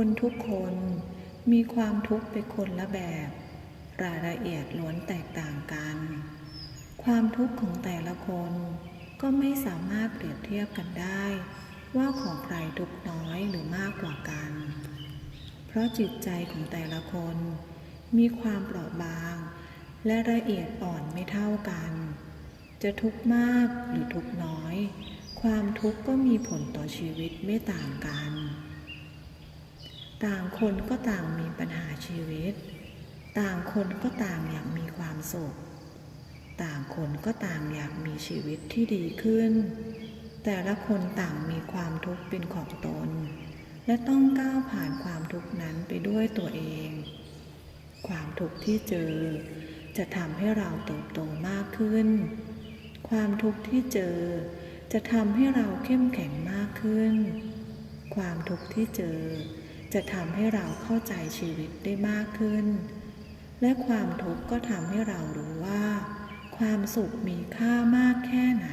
คนทุกคนมีความทุกข์เป็นคนละแบบ รายละเอียดล้วนแตกต่างกัน ความทุกข์ของแต่ละคนก็ไม่สามารถเปรียบเทียบกันได้ ว่าของใครทุกน้อยหรือมากกว่ากัน เพราะจิตใจของแต่ละคน มีความเปราะบาง และละเอียดอ่อนไม่เท่ากัน จะทุกข์มากหรือทุกน้อย ความทุกข์ก็มีผลต่อชีวิตไม่ต่างกัน ต่างคนก็ต่างมีปัญหาชีวิต ต่างคนก็ต่างอยากมีความสุข ต่างคนก็ต่างอยากมีชีวิตที่ดีขึ้น แต่ละคนต่างมีความทุกข์เป็นของตน และต้องก้าวผ่านความทุกข์นั้นไปด้วยตัวเอง ความทุกข์ที่เจอ จะทำให้เราเติบโตมากขึ้น ความทุกข์ที่เจอ จะทำให้เราเข้มแข็งมากขึ้น ความทุกข์ที่เจอ จะทำให้เราเข้าใจชีวิตได้มากขึ้น และความทุกข์ก็ทำให้เรารู้ว่า ความสุขมีค่ามากแค่ไหน